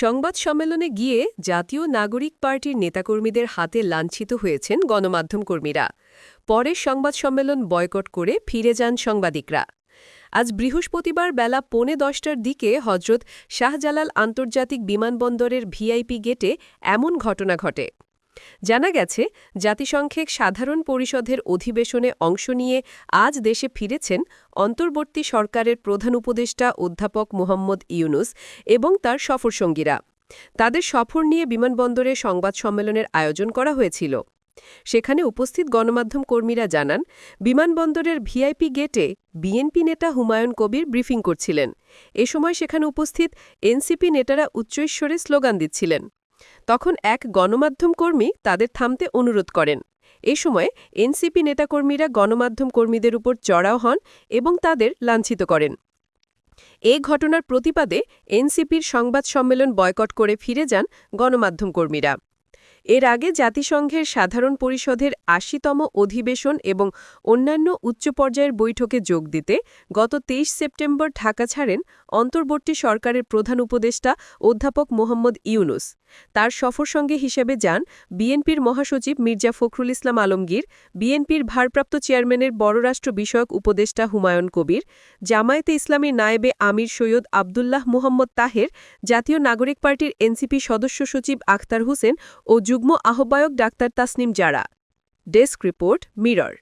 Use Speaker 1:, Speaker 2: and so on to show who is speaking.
Speaker 1: সংবাদ সম্মেলনে গিয়ে জাতীয় নাগরিক পার্টির নেতাকর্মীদের হাতে লাঞ্ছিত হয়েছেন গণমাধ্যম কর্মীরা। পরে সংবাদ সম্মেলন বয়কট করে ফিরে যান সাংবাদিকরা। আজ বৃহস্পতিবার বেলা পৌনে দশটার দিকে হজরত শাহজালাল আন্তর্জাতিক বিমানবন্দরের ভিআইপি গেটে এমন ঘটনা ঘটে। জানা গেছে, জাতিসংঘের সাধারণ পরিষদের অধিবেশনে অংশ নিয়ে আজ দেশে ফিরেছেন অন্তর্বর্তী সরকারের প্রধান উপদেষ্টা অধ্যাপক মোহাম্মদ ইউনুস এবং তার সফরসঙ্গীরা তাদের সফর নিয়ে বিমানবন্দরে সংবাদ সম্মেলনের আয়োজন করা হয়েছিল। সেখানে উপস্থিত গণমাধ্যম কর্মীরা জানান, বিমানবন্দরের ভিআইপি গেটে বিএনপি নেতা হুমায়ুন কবির ব্রিফিং করছিলেন। এ সময় সেখানে উপস্থিত এনসিপি নেতারা উচ্চৈশ্বরে স্লোগান দিচ্ছিলেন। তখন এক গণমাধ্যম কর্মী তাদের থামতে অনুরোধ করেন। এ সময় এনসিপি নেতাকর্মীরা গণমাধ্যম কর্মীদের উপর চড়াও হন এবং তাদের লাঞ্ছিত করেন। এ ঘটনার প্রতিবাদে এনসিপির সংবাদ সম্মেলন বয়কট করে ফিরে যান গণমাধ্যম কর্মীরা। এর আগে জাতিসংঘের সাধারণ পরিষদের আশিতম অধিবেশন এবং অন্যান্য উচ্চ পর্যায়ের বৈঠকে যোগ দিতে গত তেইশ সেপ্টেম্বর ঢাকা ছাড়েন অন্তর্বর্তী সরকারের প্রধান উপদেষ্টা অধ্যাপক মোহাম্মদ ইউনুস। তার সফরসঙ্গী হিসেবে যান বিএনপির মহাসচিব মির্জা ফখরুল ইসলাম আলমগীর, বিএনপির ভারপ্রাপ্ত চেয়ারম্যানের পররাষ্ট্র বিষয়ক উপদেষ্টা হুমায়ুন কবির, জামায়াতে ইসলামী নায়েবে আমির সৈয়দ আবদুল্লাহ মোহাম্মদ তাহের, জাতীয় নাগরিক পার্টির এনসিপি সদস্য সচিব আখতার হোসেন ও যুগ্ম আহ্বায়ক doctor Tasnim Jara. Desk report mirror.